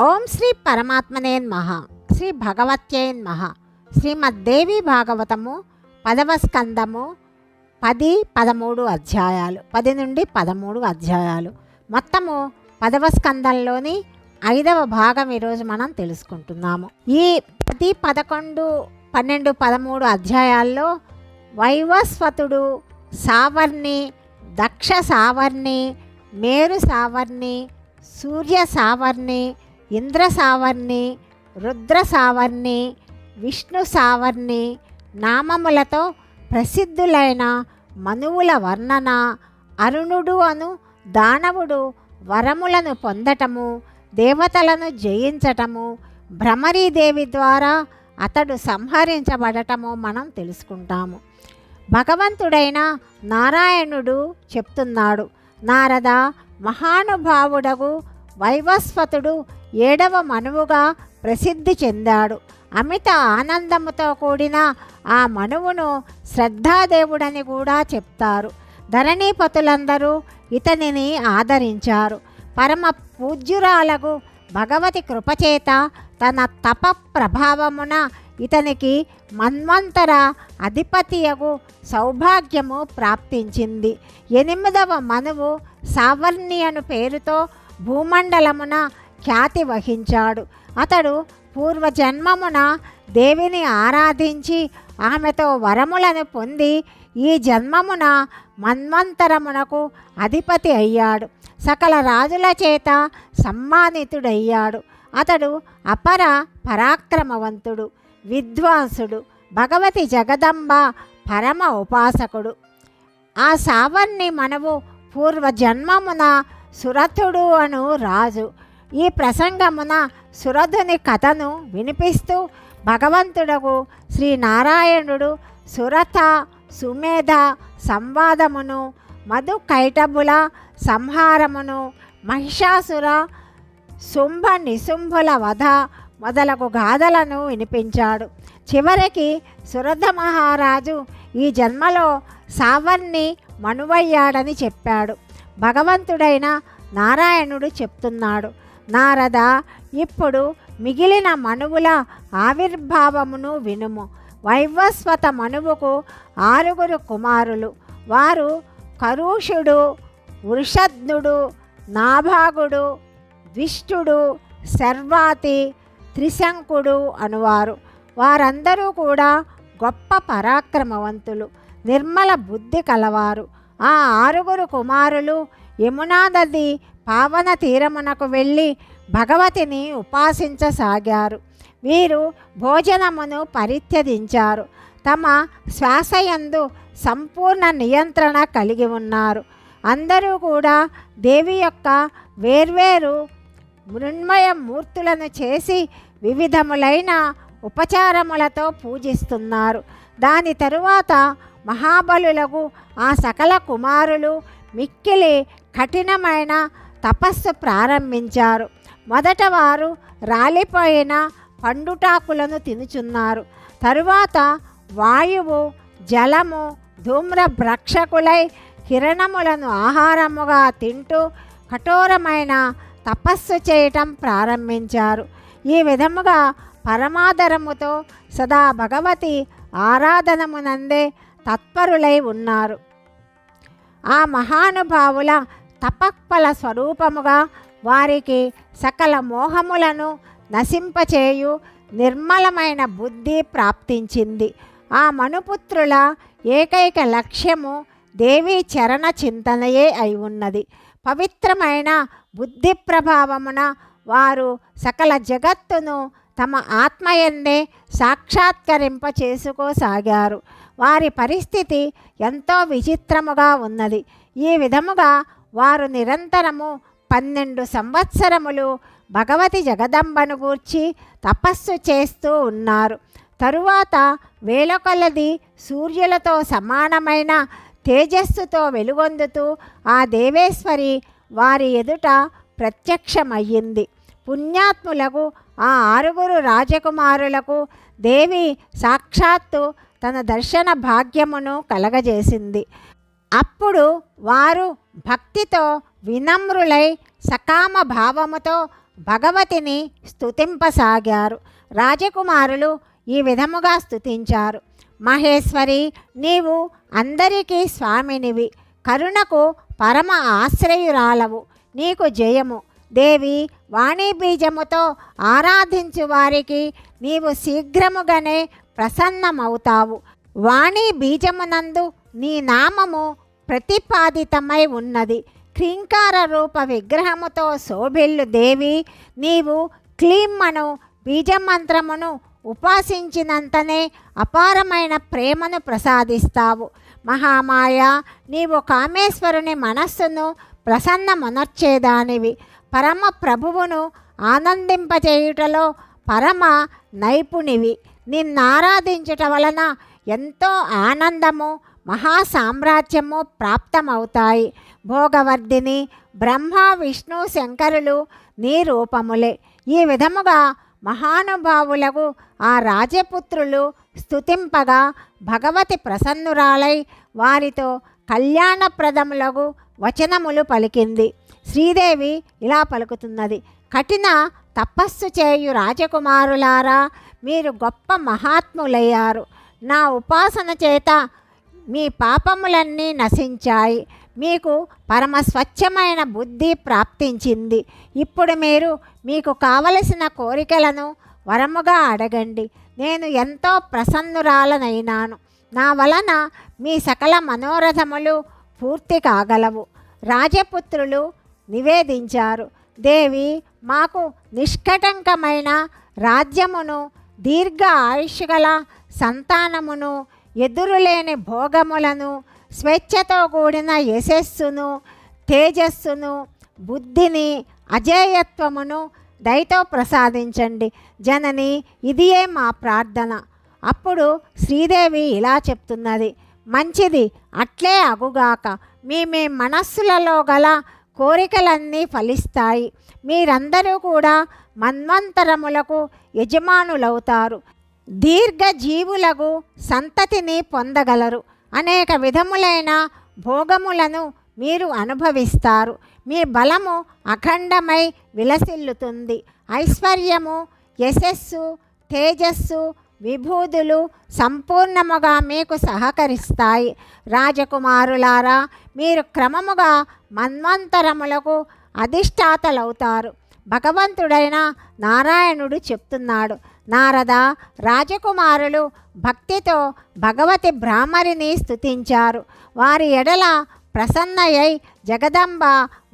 ఓం శ్రీ పరమాత్మనే మహ శ్రీ భగవత్యేన్మహ శ్రీమద్దేవి భాగవతము పదవ స్కందము పది పదమూడు అధ్యాయాలు పది నుండి పదమూడు అధ్యాయాలు. మొత్తము పదవ స్కందంలోని ఐదవ భాగం ఈరోజు మనం తెలుసుకుంటున్నాము. ఈ పది పదకొండు పన్నెండు పదమూడు అధ్యాయాల్లో వైవస్వతుడు సావర్ణి దక్ష సావర్ణి మేరు సావర్ణి సూర్య సావర్ణి ఇంద్ర సావర్ణి రుద్ర సావర్ణి విష్ణు సావర్ణి నామములతో ప్రసిద్ధులైన మనువుల వర్ణన అరుణుడు అను దానవుడు వరములను పొందటము దేవతలను జయించటము భ్రమరీదేవి ద్వారా అతడు సంహరించబడటము మనం తెలుసుకుంటాము. భగవంతుడైన నారాయణుడు చెప్తున్నాడు నారద మహానుభావుడగు వైవస్వతుడు ఏడవ మనువుగా ప్రసిద్ధి చెందాడు. అమిత ఆనందముతో కూడిన ఆ మనువును శ్రద్ధాదేవుడని కూడా చెప్తారు. ధరణీపతులందరూ ఇతనిని ఆదరించారు. పరమ పూజ్యురాలకు భగవతి కృపచేత తన తప ప్రభావమున ఇతనికి మన్వంతర అధిపతియగు సౌభాగ్యము ప్రాప్తించింది. ఎనిమిదవ మనువు సావర్ణి అను పేరుతో భూమండలమున ఖ్యాతి వహించాడు. అతడు పూర్వజన్మమున దేవిని ఆరాధించి ఆమెతో వరములను పొంది ఈ జన్మమున మన్వంతరమునకు అధిపతి అయ్యాడు. సకల రాజుల చేత సమ్మానితుడయ్యాడు. అతడు అపర పరాక్రమవంతుడు విద్వాంసుడు భగవతి జగదంబ పరమ ఉపాసకుడు. ఆ సావర్ణి మనవు పూర్వజన్మమున సురథుడు అను రాజు. ఈ ప్రసంగమున సురధుని కథను వినిపిస్తూ భగవంతుడకు శ్రీనారాయణుడు సురథ సుమేధ సంవాదమును మధు కైటబుల సంహారమును మహిషాసుర శుంభ నిశుంభుల వధ మొదలగు గాథలను వినిపించాడు. చివరికి సురథ మహారాజు ఈ జన్మలో సావర్ణి మనువయ్యాడని చెప్పాడు. భగవంతుడైన నారాయణుడు చెప్తున్నాడు. నారద ఇప్పుడు మిగిలిన మనువుల ఆవిర్భావమును వినుము. వైవస్వత మనువుకు ఆరుగురు కుమారులు. వారు కరుషుడు వృషధ్నుడు నాభాగుడు ద్విష్టుడు శర్వాతి త్రిశంకుడు అనువారు. వారందరూ కూడా గొప్ప పరాక్రమవంతులు. నిర్మల బుద్ధి కలవారు. ఆ ఆరుగురు కుమారులు యమునా నది పావన తీరమునకు వెళ్ళి భగవతిని ఉపాసించసాగారు. వీరు భోజనమును పరిత్యజించారు. తమ శ్వాసయందు సంపూర్ణ నియంత్రణ కలిగి ఉన్నారు. అందరూ కూడా దేవి యొక్క వేర్వేరు మృణ్మయ మూర్తులను చేసి వివిధములైన ఉపచారములతో పూజిస్తున్నారు. దాని తరువాత మహాబలులకు ఆ సకల కుమారులు మిక్కిలి కఠినమైన తపస్సు ప్రారంభించారు. మొదట వారు రాలిపోయిన పండుటాకులను తినుచున్నారు. తరువాత వాయువు జలము ధూమ్ర భ్రక్షకులై కిరణములను ఆహారముగా తింటూ కఠోరమైన తపస్సు చేయటం ప్రారంభించారు. ఈ విధముగా పరమాదరముతో సదా భగవతి ఆరాధనమునందే తత్పరులై ఉన్నారు. ఆ మహానుభావుల తపక్ఫల స్వరూపముగా వారికి సకల మోహములను నశింపచేయు నిర్మలమైన బుద్ధి ప్రాప్తించింది. ఆ మనుపుత్రుల ఏకైక లక్ష్యము దేవీ చరణ చింతనయే అయి ఉన్నది. పవిత్రమైన బుద్ధి ప్రభావమున వారు సకల జగత్తును తమ ఆత్మయందే సాక్షాత్కరింప చేసుకోసాగారు వారి పరిస్థితి ఎంతో విచిత్రముగా ఉన్నది. ఈ విధముగా వారు నిరంతరము పన్నెండు సంవత్సరములు భగవతి జగదంబను గూర్చి తపస్సు చేస్తూ ఉన్నారు. తరువాత వేలకొలది సూర్యులతో సమానమైన తేజస్సుతో వెలుగొందుతూ ఆ దేవేశ్వరి వారి ఎదుట ప్రత్యక్షమయ్యింది. పుణ్యాత్ములకు ఆ ఆరుగురు రాజకుమారులకు దేవి సాక్షాత్తు తన దర్శన భాగ్యమును కలగజేసింది. అప్పుడు వారు భక్తితో వినమ్రులై సకామ భావముతో భగవతిని స్థుతింపసాగారు రాజకుమారులు ఈ విధముగా స్థుతించారు మహేశ్వరి నీవు అందరికీ స్వామినివి. కరుణకు పరమ ఆశ్రయురాలవు. నీకు జయము. దేవి వాణీ బీజముతో ఆరాధించు వారికి నీవు శీఘ్రముగానే ప్రసన్నమవుతావు. వాణీ బీజమునందు నీ నామము ప్రతిపాదితమై ఉన్నది. క్రింకార రూప విగ్రహముతో శోభిల్లు దేవి నీవు క్లీమ్మను బీజమంత్రమును ఉపాసించినంతనే అపారమైన ప్రేమను ప్రసాదిస్తావు. మహామాయ నీవు కామేశ్వరుని మనస్సును ప్రసన్నమునర్చేదానివి. పరమ ప్రభువును ఆనందింపచేయుటలో పరమ నైపుణివి. నిన్నారాధించుట వలన ఎంతో ఆనందము మహాసామ్రాజ్యము ప్రాప్తమవుతాయి. భోగవర్ధిని బ్రహ్మ విష్ణు శంకరులు నీ రూపములే. ఈ విధముగా మహానుభావులకు ఆ రాజపుత్రులు స్తుతింపగా భగవతి ప్రసన్నురాలై వారితో కళ్యాణప్రదములకు వచనములు పలికింది. శ్రీదేవి ఇలా పలుకుతున్నది. కఠిన తపస్సు చేయు రాజకుమారులారా మీరు గొప్ప మహాత్ములయ్యారు. నా ఉపాసన చేత మీ పాపములన్నీ నశించాయి. మీకు పరమ స్వచ్ఛమైన బుద్ధి ప్రాప్తించింది. ఇప్పుడు మీరు మీకు కావలసిన కోరికలను వరముగా అడగండి. నేను ఎంతో ప్రసన్నురాలనైనాను. నా వలన మీ సకల మనోరథములు పూర్తి కాగలవు రాజపుత్రులు నివేదించారు దేవి మాకు నిష్కటంకమైన రాజ్యమును దీర్ఘ ఆయుష్ గల సంతానమును ఎదురులేని భోగములను స్వేచ్ఛతో కూడిన యశస్సును తేజస్సును బుద్ధిని అజేయత్వమును దయతో ప్రసాదించండి. జనని ఇదియే మా ప్రార్థన. అప్పుడు శ్రీదేవి ఇలా చెప్తున్నది మంచిది. అట్లే అగుగాక మీ మీ మనస్సులలో గల కోరికలన్నీ ఫలిస్తాయి. మీరందరూ కూడా మన్వంతరములకు యజమానులవుతారు. దీర్ఘ జీవులకు సంతతిని పొందగలరు. అనేక విధములైన భోగములను మీరు అనుభవిస్తారు. మీ బలము అఖండమై విలసిల్లుతుంది. ఐశ్వర్యము యశస్సు తేజస్సు విభూదులు సంపూర్ణముగా మీకు సహకరిస్తాయి. రాజకుమారులారా మీరు క్రమముగా మన్వంతరములకు అధిష్టాతలవుతారు. భగవంతుడైన నారాయణుడు చెప్తున్నాడు నారద రాజకుమారులు భక్తితో భగవతి బ్రాహ్మరిని స్తుతించారు. వారి ఎడల ప్రసన్నయై జగదంబ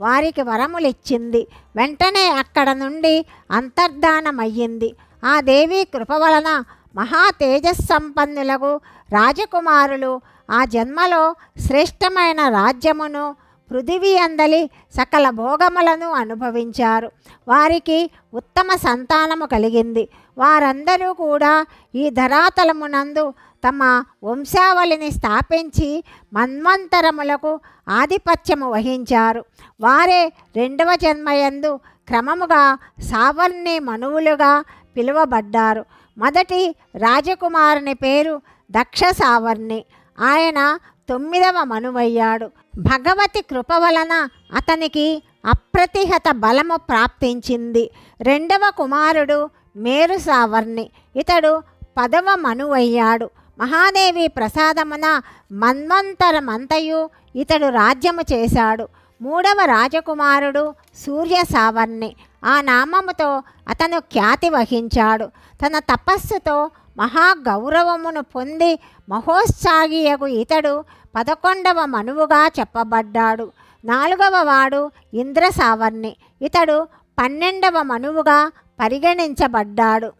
వారికి వరములిచ్చింది. వెంటనే అక్కడ నుండి అంతర్ధానమయ్యింది. ఆ దేవి కృప వలన మహా తేజస్సంపన్నులకు రాజకుమారులు ఆ జన్మలో శ్రేష్టమైన రాజ్యమును పృథివీ అందలి సకల భోగములను అనుభవించారు. వారికి ఉత్తమ సంతానము కలిగింది. వారందరూ కూడా ఈ ధరాతలమునందు తమ వంశావళిని స్థాపించి మన్వంతరములకు ఆధిపత్యము వహించారు. వారే రెండవ జన్మయందు క్రమముగా సావర్ణి మనువులుగా పిలువబడ్డారు. మొదటి రాజకుమారుని పేరు దక్ష సావర్ణి ఆయన తొమ్మిదవ మనువయ్యాడు. భగవతి కృప వలన అతనికి అప్రతిహత బలము ప్రాప్తించింది. రెండవ కుమారుడు మేరు సావర్ణి ఇతడు పదవ మనువయ్యాడు. మహాదేవి ప్రసాదమున మన్వంతరమంతయు ఇతడు రాజ్యము చేశాడు. మూడవ రాజకుమారుడు సూర్య సావర్ణి ఆ నామముతో అతను ఖ్యాతి వహించాడు. తన తపస్సుతో మహాగౌరవమును పొంది మహోత్సాగియగు ఇతడు పదకొండవ మనువుగా చెప్పబడ్డాడు. నాలుగవ వాడు ఇంద్ర సావర్ణి ఇతడు పన్నెండవ మనువుగా పరిగణించబడ్డాడు.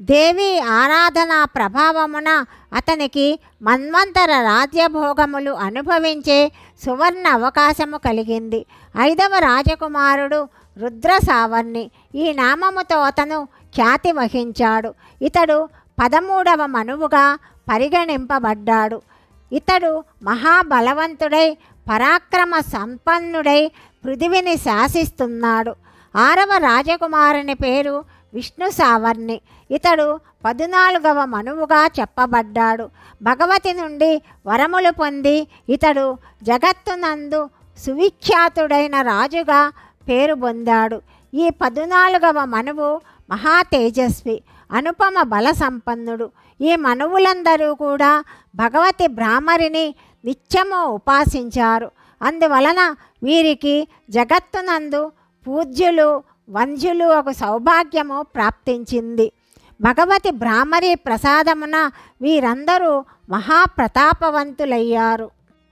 దేవి ఆరాధన ప్రభావమున అతనికి మన్వంతర రాజ్యభోగములు అనుభవించే సువర్ణ అవకాశము కలిగింది. ఐదవ రాజకుమారుడు రుద్ర సావర్ణి ఈ నామముతో అతను ఖ్యాతి వహించాడు. ఇతడు పదమూడవ మనువుగా పరిగణింపబడ్డాడు. ఇతడు మహాబలవంతుడై పరాక్రమ సంపన్నుడై పృథివిని శాసిస్తున్నాడు. ఆరవ రాజకుమారుని పేరు విష్ణు సావర్ణి ఇతడు పద్నాలుగవ మనువుగా చెప్పబడ్డాడు. భగవతి నుండి వరములు పొంది ఇతడు జగత్తునందు సువిఖ్యాతుడైన రాజుగా పేరు పొందాడు. ఈ పదునాలుగవ మనువు మహా తేజస్వి అనుపమ బల సంపన్నుడు. ఈ మనువులందరూ కూడా భగవతి భ్రామరిని నిత్యము ఉపాసించారు. అందువలన వీరికి జగత్తునందు పూజ్యులు వంజులు ఒక సౌభాగ్యము ప్రాప్తించింది. భగవతి భ్రామరి ప్రసాదమున వీరందరూ మహాప్రతాపవంతులయ్యారు.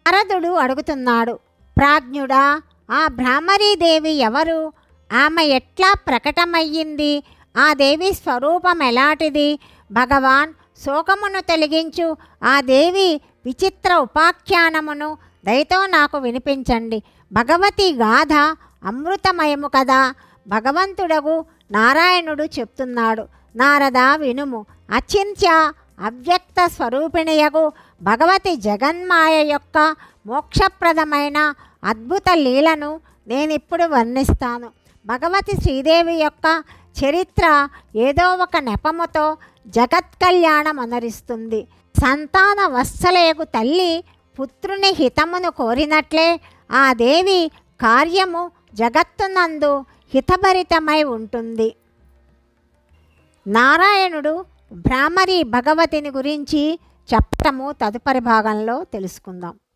నారదుడు అడుగుతున్నాడు ప్రాజ్ఞుడా ఆ భ్రామరీదేవి ఎవరు? ఆమె ఎట్లా ప్రకటమయ్యింది? ఆ దేవి స్వరూపం ఎలాంటిది? భగవాన్ శోకమును తొలగించు ఆ దేవి విచిత్ర ఉపాఖ్యానమును దయతో నాకు వినిపించండి. భగవతి గాథ అమృతమయము కదా? భగవంతుడగు నారాయణుడు చెప్తున్నాడు. నారద వినుము. అచింత్య అవ్యక్త స్వరూపిణియగు భగవతి జగన్మాయ యొక్క మోక్షప్రదమైన అద్భుత లీలను నేనిప్పుడు వర్ణిస్తాను. భగవతి శ్రీదేవి యొక్క చరిత్ర ఏదో ఒక నెపముతో జగత్ కళ్యాణం అనరిస్తుంది. సంతాన వత్సలేగు తల్లి పుత్రుని హితమును కోరినట్లే ఆ దేవి కార్యము జగత్తునందు హితభరితమై ఉంటుంది. నారాయణుడు భ్రామరి భగవతిని గురించి చెప్పటము తదుపరి భాగంలో తెలుసుకుందాం.